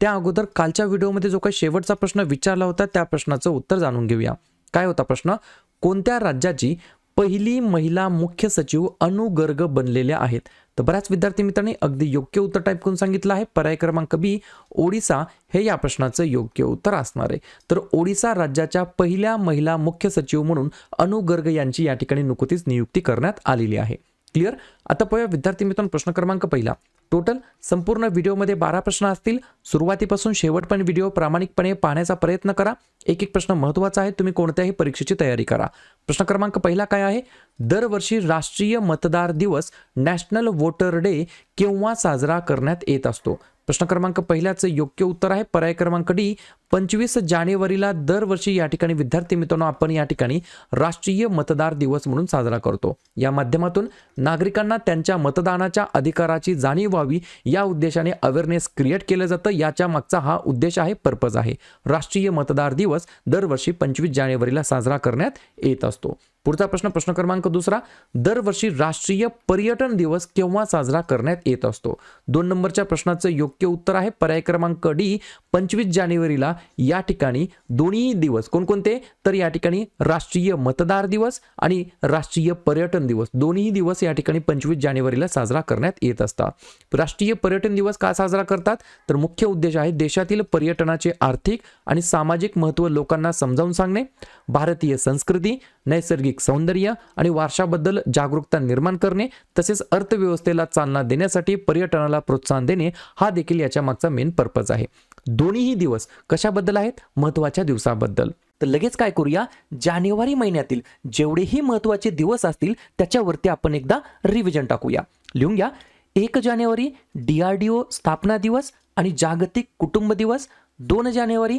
त्या अगोदर कालच्या व्हिडिओमध्ये जो काही शेवटचा प्रश्न विचारला होता त्या प्रश्नाचं उत्तर जाणून घेऊया. काय होता प्रश्न? कोणत्या राज्याची पहिली महिला मुख्य सचिव अनु गर्ग बनलेल्या आहेत? तर बऱ्याच विद्यार्थी मित्रांनी अगदी योग्य उत्तर टाईप करून सांगितलं आहे. पर्याय क्रमांक बी ओडिसा हे या प्रश्नाचं योग्य उत्तर असणार आहे. तर ओडिसा राज्याच्या पहिल्या महिला मुख्य सचिव म्हणून अनु गर्ग यांची या ठिकाणी नुकतीच नियुक्ती करण्यात आलेली आहे. क्लिअर आता पाहूया विद्यार्थी मित्रांनो प्रश्न क्रमांक पहिला. टोटल संपूर्ण व्हिडिओमध्ये बारा प्रश्न असतील. सुरुवातीपासून शेवटपर्यंत व्हिडिओ प्रामाणिकपणे पाहण्याचा प्रयत्न करा. एक एक प्रश्न महत्त्वाचा आहे तुम्ही कोणत्याही परीक्षेची तयारी करा. प्रश्न क्रमांक पहिला काय आहे? दरवर्षी राष्ट्रीय मतदार दिवस नॅशनल वोटर डे केव्हा साजरा करण्यात येत असतो? प्रश्न क्रमांक पहिल्याचं योग्य उत्तर आहे. पर्याय क्रमांक डी पंचवीस जानेवारीला दरवर्षी या ठिकाणी विद्यार्थी मित्रांनो आपण या ठिकाणी राष्ट्रीय मतदार दिवस म्हणून साजरा करतो. या माध्यमातून नागरिकांना त्यांच्या मतदानाच्या अधिकाराची जाणीव व्हावी या उद्देशाने अवेअरनेस क्रिएट केलं जातं. याच्या मागचा हा उद्देश आहे पर्पज आहे. राष्ट्रीय मतदार दिवस दरवर्षी पंचवीस जानेवारीला साजरा करण्यात येत असतो. पुढचा प्रश्न प्रश्न क्रमांक दुसरा दरवर्षी राष्ट्रीय पर्यटन दिवस केव्हा साजरा करण्यात येत असतो? दोन नंबरच्या प्रश्नाचं योग्य उत्तर आहे पर्याय क्रमांक डी पंचवीस जानेवारीला या ठिकाणी दोन्ही दिवस कोणकोणते? तर या ठिकाणी राष्ट्रीय मतदार दिवस आणि राष्ट्रीय पर्यटन दिवस. दोन्ही दिवस या ठिकाणी पंचवीस जानेवारीला साजरा करण्यात येत असतात. राष्ट्रीय पर्यटन दिवस का साजरा करतात? तर मुख्य उद्देश आहे देशातील पर्यटनाचे आर्थिक आणि सामाजिक महत्त्व लोकांना समजावून सांगणे. भारतीय संस्कृती नैसर्गिक सौंदर्य आणि वारशाबद्दल जागरूकता निर्माण करणे तसेच अर्थव्यवस्थेला चालना देण्यासाठी पर्यटनाला प्रोत्साहन देणे हा देखील याच्या मागचा मेन पर्पज आहे. दोन्ही दिवस कशाबद्दल आहेत? महत्त्वाच्या दिवसाबद्दल. तर लगेच काय करूया? जानेवारी महिन्यातील जेवढेही महत्त्वाचे दिवस असतील त्याच्यावरती आपण एकदा रिव्हिजन टाकूया. लिहून घ्या. एक जानेवारी डी आर डी ओ स्थापना दिवस आणि जागतिक कुटुंब दिवस. दोन जानेवारी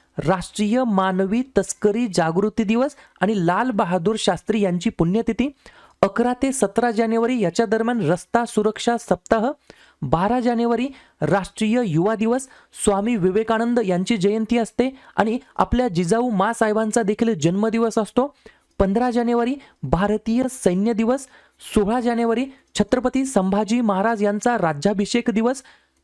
राष्ट्रीय मानवी तस्करी जागृती दिवस आणि लाल बहादूर शास्त्री यांची पुण्यतिथी अकरा ते सतरा जानेवारी याच्या दरम्यान रस्ता सुरक्षा सप्ताह बारा जानेवारी राष्ट्रीय युवा दिवस स्वामी विवेकानंद यांची जयंती असते आणि आपल्या जिजाऊ मासाहेबांचा देखील जन्मदिवस असतो. पंधरा जानेवारी भारतीय सैन्य दिवस सोळा जानेवारी छत्रपती संभाजी महाराज यांचा राज्याभिषेक दिवस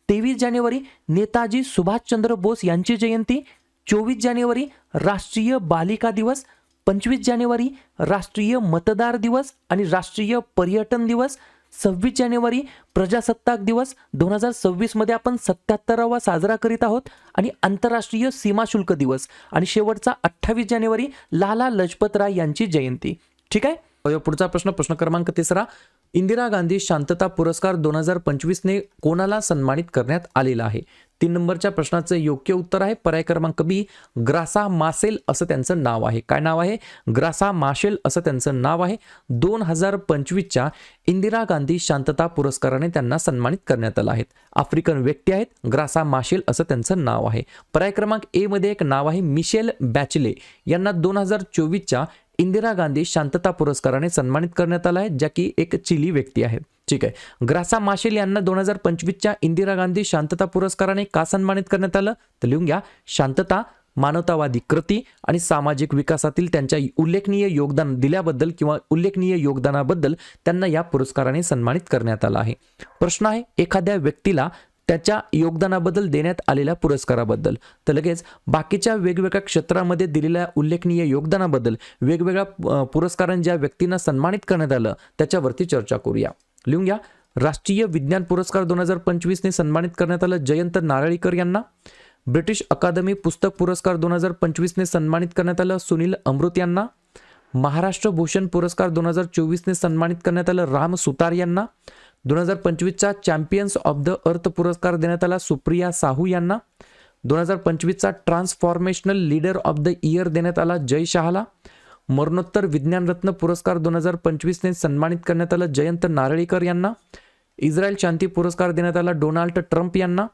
तेवीस जानेवारी नेताजी सुभाषचंद्र बोस यांची जयंती चोवीस जानेवारी राष्ट्रीय बालिका दिवस पंचवीस जानेवारी राष्ट्रीय मतदार दिवस आणि राष्ट्रीय पर्यटन दिवस सव्वीस जानेवारी प्रजासत्ताक दिवस. दोन हजार सव्वीसमध्ये आपण सत्याहत्तरावा साजरा करीत आहोत आणि आंतरराष्ट्रीय सीमाशुल्क दिवस आणि शेवटचा अठ्ठावीस जानेवारी लाला लजपत राय यांची जयंती. ठीक आहे? पुढचा प्रश्न प्रश्न क्रमांक तिसरा. इंदिरा गांधी शांतता पुरस्कार दोन हजार पंचवीसने कोणाला सन्मानित करण्यात आलेला आहे? तीन नंबरच्या प्रश्नाचं योग्य उत्तर आहे. पर्याय क्रमांक बी ग्रासा मासेल असं त्यांचं नाव आहे. काय नाव आहे? ग्रासा माशेल असं त्यांचं नाव आहे. दोन हजार पंचवीसच्या इंदिरा गांधी शांतता पुरस्काराने त्यांना सन्मानित करण्यात आलं आहे. आफ्रिकन व्यक्ती आहेत. ग्रासा माशेल असं त्यांचं नाव आहे. पर्याय क्रमांक ए मध्ये एक नाव आहे. Michelle Bachelet. यांना दोन हजार चोवीसच्या इंदिरा गांधी शांतता पुरस्काराने सन्मानित करण्यात आला आहे ज्या की एक चिली व्यक्ती आहे. ठीक आहे. ग्रासा माशेल यांना दोन हजार पंचवीसच्या इंदिरा गांधी शांतता पुरस्काराने का सन्मानित करण्यात आलं? तर लिहून घ्या. शांतता मानवतावादी कृती आणि सामाजिक विकासातील त्यांच्या उल्लेखनीय योगदान दिल्याबद्दल किंवा उल्लेखनीय योगदानाबद्दल त्यांना या पुरस्काराने सन्मानित करण्यात आलं आहे. प्रश्न आहे एखाद्या व्यक्तीला त्याच्या योगदानाबद्दल देण्यात आलेल्या पुरस्काराबद्दल. तर लगेच बाकीच्या वेगवेगळ्या क्षेत्रामध्ये दिलेल्या उल्लेखनीय योगदानाबद्दल वेगवेगळ्या अ, पुरस्कारांनी ज्या व्यक्तींना सन्मानित करण्यात आलं त्याच्यावरती चर्चा करूया. लिहून घ्या. राष्ट्रीय विज्ञान पुरस्कार दोन हजार पंचवीसने सन्मानित करण्यात आलं जयंत नारळीकर यांना. ब्रिटिश अकादमी पुस्तक पुरस्कार दोन हजार पंचवीसने सन्मानित करण्यात आलं सुनील अमृत यांना. महाराष्ट्र भूषण पुरस्कार दोन हजार चोवीसने सन्मानित करण्यात आलं राम सुतार यांना. दोन हजार पंचवीसचा चॅम्पियन्स ऑफ द अर्थ पुरस्कार देण्यात आला सुप्रिया साहू यांना. दोन हजार पंचवीसचा transformational leader of the year देण्यात आला जय शहाला. मरणोत्तर विज्ञानरत्न पुरस्कार दोन हजार पंचवीसने सन्मानित करण्यात आलं जयंत नारळीकर यांना. इस्रायल शांती पुरस्कार देण्यात आला डोनाल्ड ट्रम्प यांना.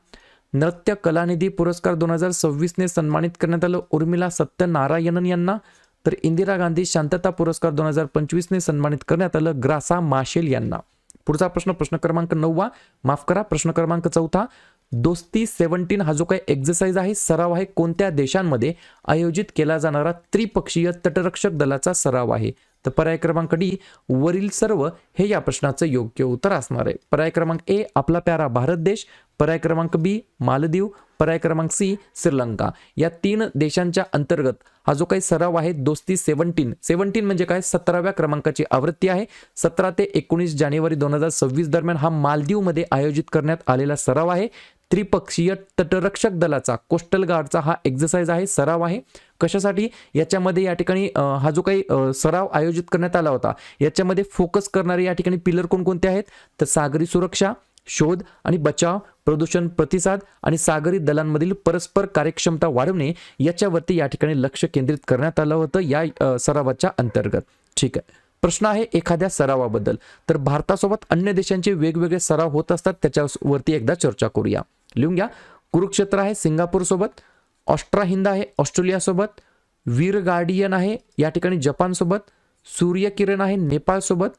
नृत्य कलानिधी पुरस्कार दोन हजार सव्वीसने सन्मानित करण्यात आलं उर्मिला सत्यनारायणन यांना. तर इंदिरा गांधी शांतता पुरस्कार दोन हजार पंचवीसने सन्मानित करण्यात आलं ग्रासा माशेल यांना. पुढचा प्रश्न प्रश्न क्रमांक नववा. माफ करा प्रश्न क्रमांक चौथा. दोस्ती सेव्हन्टीन हा जो काही एक्झरसाइज आहे सराव आहे कोणत्या देशांमध्ये आयोजित केला जाणारा त्रिपक्षीय तटरक्षक दलाचा सराव आहे? तर पर्याय क्रमांक डी वरील सर्व हे या प्रश्नाचं योग्य उत्तर असणार आहे. पर्याय क्रमांक ए आपला प्यारा भारत देश. पर्याय क्रमांक बी मालदीव. पर्याय क्रमांक सी श्रीलंका. या तीन देशांच्या अंतर्गत हा जो काही सराव आहे दोस्ती सेव्हन्टीन सेव्हन्टीन म्हणजे काय? सतराव्या क्रमांकाची आवृत्ती आहे. सतरा ते एकोणीस जानेवारी दोन हजार सव्वीस दरम्यान हा मालदीवमध्ये आयोजित करण्यात आलेला सराव आहे. त्रिपक्षीय तटरक्षक दलाचा कोस्टल गार्डचा हा एक्झरसाइज आहे सराव आहे. कशासाठी? याच्यामध्ये या ठिकाणी हा जो काही सराव आयोजित करण्यात आला होता याच्यामध्ये फोकस करणारे या ठिकाणी पिलर कोणकोणते आहेत? तर सागरी सुरक्षा शोध आणि बचाव प्रदूषण प्रतिसाद आणि सागरी दलांमधील परस्पर कार्यक्षमता वाढवणे याच्यावरती या ठिकाणी लक्ष केंद्रित करण्यात आलं होतं या सरावाच्या अंतर्गत. ठीक आहे. प्रश्न आहे एखाद्या सरावाबद्दल. तर भारतासोबत अन्य देशांचे वेगवेगळे सराव होत असतात त्याच्यावरती एकदा चर्चा करूया. लिहून घ्या कुरुक्षेत्र आहे सिंगापूरसोबत ऑस्ट्रा हिंद आहे ऑस्ट्रेलियासोबत वीर गार्डियन आहे, या ठिकाणी जपानसोबत सूर्यकिरण आहे नेपाळसोबत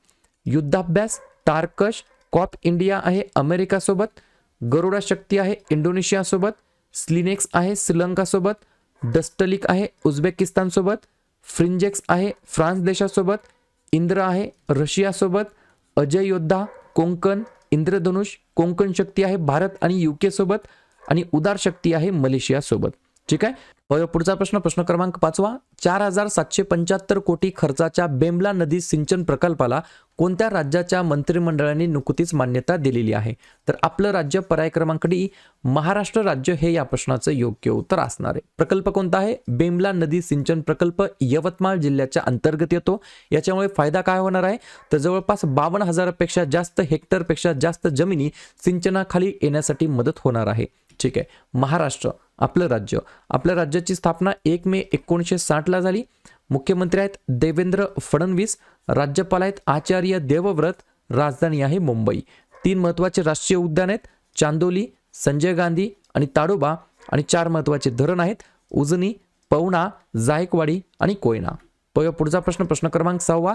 युद्धाभ्यास टार्कश कॉप इंडिया आहे अमेरिकासोबत गरुडा शक्ती आहे इंडोनेशियासोबत स्लिनेक्स आहे श्रीलंकासोबत डस्टलिक आहे उझबेकिस्तानसोबत फ्रिंजेक्स आहे, फ्रान्स देशासोबत, इंद्र आहे रशियासोबत अजय योद्धा, कोंकण, इंद्रधनुष कोंकण शक्ती आहे भारत आणि युके सोबत आणि उदार शक्ती आहे मलेशियासोबत ठीक आहे? पुढचा प्रश्न प्रश्न क्रमांक पाचवा. चार हजार सातशे पंच्याहत्तर कोटी खर्चाच्या बेमला नदी सिंचन प्रकल्पाला कोणत्या राज्याच्या मंत्रिमंडळाने नुकतीच मान्यता दिलेली आहे? तर आपलं राज्य पर्याय क्रमांक डी महाराष्ट्र राज्य हे या प्रश्नाचं योग्य उत्तर असणार आहे. प्रकल्प कोणता आहे? बेमला नदी सिंचन प्रकल्प यवतमाळ जिल्ह्याच्या अंतर्गत येतो. याच्यामुळे फायदा काय होणार आहे? तर जवळपास बावन्न हजारापेक्षा जास्त हेक्टरपेक्षा जास्त जमिनी सिंचनाखाली येण्यासाठी मदत होणार आहे. ठीक आहे. महाराष्ट्र आपलं राज्य. आपल्या राज्याची स्थापना एक मे एकोणीसशे साठला झाली. मुख्यमंत्री आहेत देवेंद्र फडणवीस राज्यपाल आहेत आचार्य देवव्रत राजधानी आहे मुंबई. तीन महत्त्वाचे राष्ट्रीय उद्यान आहेत चांदोली संजय गांधी आणि ताडोबा आणि चार महत्त्वाचे धरण आहेत उजनी पवना जायकवाडी आणि कोयना. प- पुढचा प्रश्न प्रश्न क्रमांक सहावा.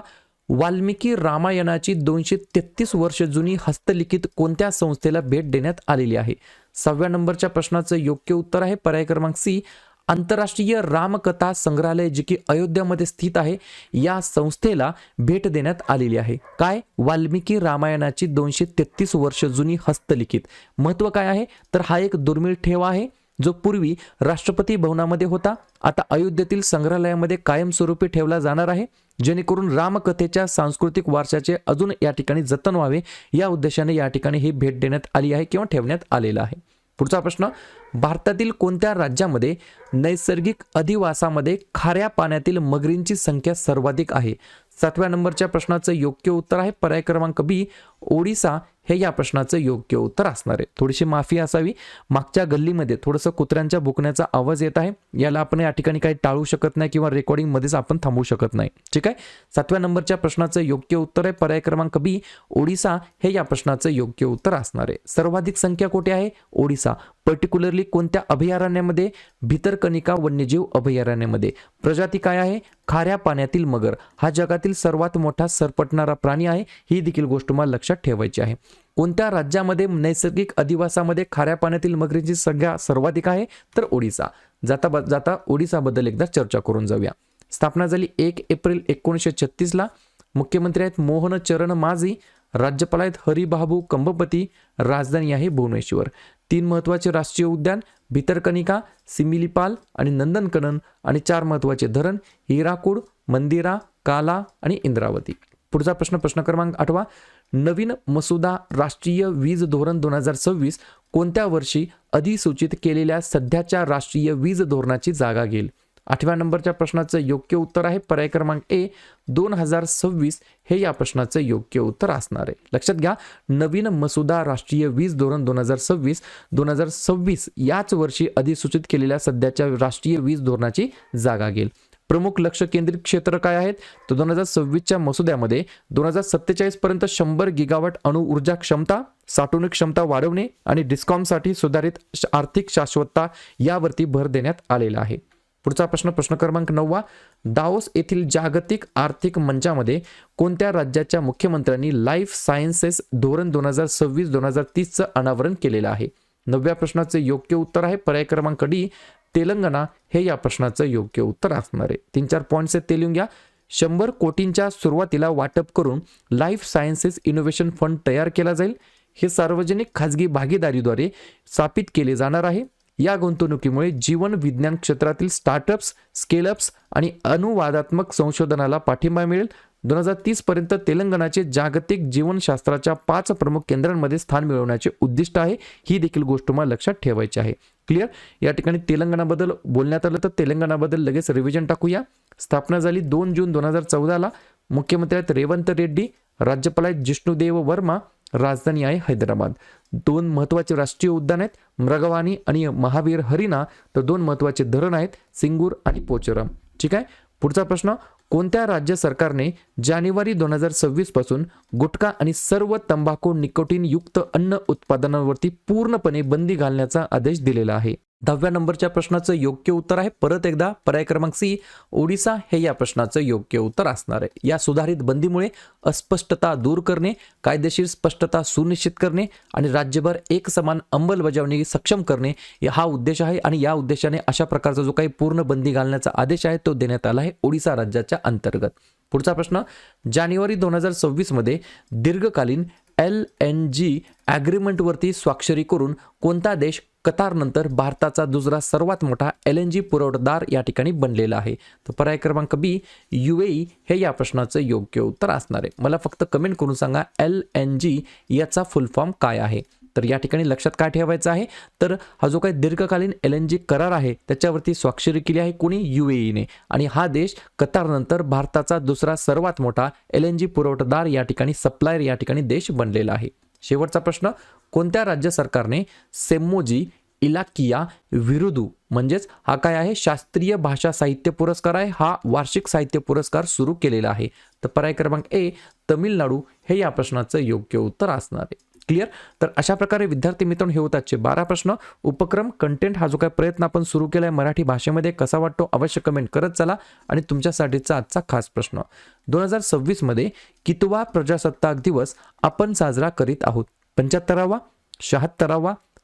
वाल्मिकी रामायणाची दोनशे तेहतीस वर्ष जुनी हस्तलिखित कोणत्या संस्थेला भेट देण्यात आलेली आहे? सहाव्या नंबरच्या प्रश्नाचं योग्य उत्तर आहे पर्याय क्रमांक सी आंतरराष्ट्रीय रामकथा संग्रहालय जे की अयोध्यामध्ये स्थित आहे या संस्थेला भेट देण्यात आलेली आहे. काय? वाल्मिकी रामायणाची दोनशे तेहतीस वर्ष जुनी हस्तलिखित. महत्त्व काय आहे? तर हा एक दुर्मिळ ठेव आहे जो पूर्वी राष्ट्रपती भवनामध्ये होता. आता अयोध्येतील संग्रहालयामध्ये कायमस्वरूपी ठेवला जाणार आहे जेणेकरून रामकथेच्या सांस्कृतिक वारशाचे अजून या ठिकाणी जतन व्हावे या उद्देशाने या ठिकाणी ही भेट देण्यात आली आहे किंवा ठेवण्यात आलेलं आहे. पुढचा प्रश्न भारतातील कोणत्या राज्यामध्ये नैसर्गिक अधिवासामध्ये खाऱ्या पाण्यातील मगरींची संख्या सर्वाधिक आहे? सातव्या नंबरच्या प्रश्नाचं योग्य उत्तर आहे. पर्याय क्रमांक बी ओडिसा हे या प्रश्नाचं योग्य उत्तर असणार आहे. थोडीशी माफी असावी. मागच्या गल्लीमध्ये थोडंसं कुत्र्यांच्या भुकण्याचा आवाज येत आहे. याला आपण या ठिकाणी काही टाळू शकत नाही किंवा रेकॉर्डिंगमध्येच आपण थांबवू शकत नाही. ठीक आहे? सातव्या नंबरच्या प्रश्नाचं योग्य उत्तर आहे. पर्याय क्रमांक बी ओडिसा हे या प्रश्नाचं योग्य उत्तर असणार आहे. सर्वाधिक संख्या कुठे आहे? ओडिसा. पर्टिक्युलरली कोणत्या अभयारण्यामध्ये? भितरकनिका वन्यजीव अभयारण्यामध्ये. प्रजाती काय आहे? खाऱ्या पाण्यातील मगर. हा जगातील सर्वात मोठा सरपटणारा प्राणी आहे. ही देखील गोष्ट मला लक्षात ठेवायची आहे. कोणत्या राज्यामध्ये नैसर्गिक अधिवासामध्ये खाऱ्या पाण्यातील मगरींची संख्या सर्वाधिक आहे? तर ओडिसा. जाता ब- जाता ओडिसाबद्दल एकदा चर्चा करून जाऊया. स्थापना झाली एक एप्रिल एकोणीसशे छत्तीसला मुख्यमंत्री आहेत मोहन चरण माझी राज्यपाल आहेत हरिबाबू कंबपती राजधानी आहे भुवनेश्वर. तीन महत्त्वाचे राष्ट्रीय उद्यान भितरकनिका सिमिलीपाल आणि नंदनकनन आणि चार महत्त्वाचे धरण हिराकूड मंदिरा काला आणि इंद्रावती. पुढचा प्रश्न प्रश्न क्रमांक आठवा. नवीन मसुदा राष्ट्रीय वीज धोरण दोन हजार सव्वीस कोणत्या वर्षी अधिसूचित केलेल्या सध्याच्या राष्ट्रीय वीज धोरणाची जागा घेईल? आठव्या नंबरच्या प्रश्नाचं योग्य उत्तर आहे. पर्याय क्रमांक ए दोन हजार सव्वीस हे या प्रश्नाचं योग्य उत्तर असणार आहे. लक्षात घ्या नवीन मसुदा राष्ट्रीय वीज धोरण दोन हजार सव्वीस दोन हजार सव्वीस याच वर्षी अधिसूचित केलेल्या सध्याच्या राष्ट्रीय वीज धोरणाची जागा घेईल. प्रमुख लक्ष केंद्रित क्षेत्र काय आहेत? तर दोन हजार सव्वीसच्या मसुद्यामध्ये दोन हजार सत्तेचाळीस पर्यंत शंभर गिगावट अणु ऊर्जा क्षमता साठवणूक क्षमता वाढवणे आणि डिस्कॉमसाठी सुधारित श- आर्थिक शाश्वतता यावरती भर देण्यात आलेला आहे. पुढचा प्रश्न प्रश्न क्रमांक नववा. दाओस येथील जागतिक आर्थिक मंचामध्ये कोणत्या राज्याच्या मुख्यमंत्र्यांनी लाईफ सायन्सेस धोरण दोन हजार सव्वीस दोन हजार तीसचं अनावरण केलेलं आहे? नवव्या प्रश्नाचे योग्य उत्तर आहे. पर्याय क्रमांक डी तेलंगणा हे या प्रश्नाचं योग्य उत्तर असणार आहे. तीन चार पॉईंट्स आहेत ते लिहून घ्या. शंभर कोटींच्या सुरुवातीला वाटप करून लाईफ सायन्सेस इनोव्हेशन फंड तयार केला जाईल. हे सार्वजनिक खाजगी भागीदारीद्वारे स्थापित केले जाणार आहे. या गुंतवणुकीमुळे जीवन विज्ञान क्षेत्रातील स्टार्टअप्स स्केलअप्स आणि अनुवादात्मक संशोधनाला पाठिंबा मिळेल. दोन हजार तीस पर्यंत तेलंगणाचे जागतिक जीवनशास्त्राच्या पाच प्रमुख केंद्रांमध्ये स्थान मिळवण्याचे उद्दिष्ट आहे ही देखील गोष्ट मला लक्षात ठेवायची आहे. क्लिअर या ठिकाणी तेलंगणाबद्दल बोलण्यात आलं तर तेलंगणाबद्दल लगेच रिव्हिजन टाकूया. स्थापना झाली दोन जून दोन हजार चौदाला. मुख्यमंत्री आहेत रेवंत रेड्डी राज्यपाल आहेत जिष्णुदेव वर्मा राजधानी आहे हैदराबाद. दोन महत्त्वाचे राष्ट्रीय उद्यान आहेत मृगवाणी आणि महावीर हरिणा. तर दोन महत्त्वाचे धरण आहेत सिंगूर आणि पोचरम. ठीक आहे? पुढचा प्रश्न कोणत्या राज्य सरकारने जानेवारी दोन हजार सव्वीसपासून गुटखा आणि सर्व तंबाखू निकोटीन युक्त अन्न उत्पादनांवरती पूर्णपणे बंदी घालण्याचा आदेश दिलेला आहे? दहाव्या नंबरच्या प्रश्नाचं योग्य उत्तर आहे. परत एकदा पर्याय क्रमांक सी ओडिसा हे या प्रश्नाचं योग्य उत्तर असणार आहे. या सुधारित बंदीमुळे अस्पष्टता दूर करणे कायदेशीर स्पष्टता सुनिश्चित करणे आणि राज्यभर एक समान अंमलबजावणी सक्षम करणे हा उद्देश आहे आणि या उद्देशाने अशा प्रकारचा जो काही पूर्ण बंदी घालण्याचा आदेश आहे तो देण्यात आला आहे ओडिसा राज्याच्या अंतर्गत. पुढचा प्रश्न जानेवारी दोन हजार सव्वीसमध्ये दीर्घकालीन एल एन जी ॲग्रीमेंटवरती स्वाक्षरी करून कोणता देश कतारनंतर भारताचा दुसरा सर्वात मोठा एल एन जी पुरवठादार या ठिकाणी बनलेला आहे. तर पर्याय क्रमांक बी यू हे या प्रश्नाचं योग्य उत्तर असणार आहे. मला फक्त कमेंट करून सांगा एल एन जी याचा फुल फॉर्म काय आहे? तर या ठिकाणी लक्षात काय ठेवायचं आहे? तर हा जो काही दीर्घकालीन एल एन जी करार आहे त्याच्यावरती स्वाक्षरी केली आहे कोणी? यू ने. आणि हा देश कतारनंतर भारताचा दुसरा सर्वात मोठा एल एन जी पुरवठादार या ठिकाणी सप्लायर या ठिकाणी देश बनलेला आहे. शेवटचा प्रश्न कोणत्या राज्य सरकारने सेम्मोजी इलाकिया विरुदू म्हणजेच हा काय आहे शास्त्रीय भाषा साहित्य पुरस्कार आहे हा वार्षिक साहित्य पुरस्कार सुरू केलेला आहे. तर पर्याय क्रमांक ए तमिळनाडू. हे या प्रश्नाचं योग्य उत्तर असणार आहे. क्लिअर? तर अशा प्रकारे विद्यार्थी मित्रांनो हे होतातचे बारा प्रश्न. उपक्रम कंटेंट हा जो काही प्रयत्न आपण सुरू केला आहे मराठी भाषेमध्ये कसा वाटतो अवश्य कमेंट करत चला. आणि तुमच्यासाठीचा आजचा खास प्रश्न. दोन हजार सव्वीसमध्ये कितवा प्रजासत्ताक दिवस आपण साजरा करीत आहोत? पंच्याहत्तरावा शहात्तरावा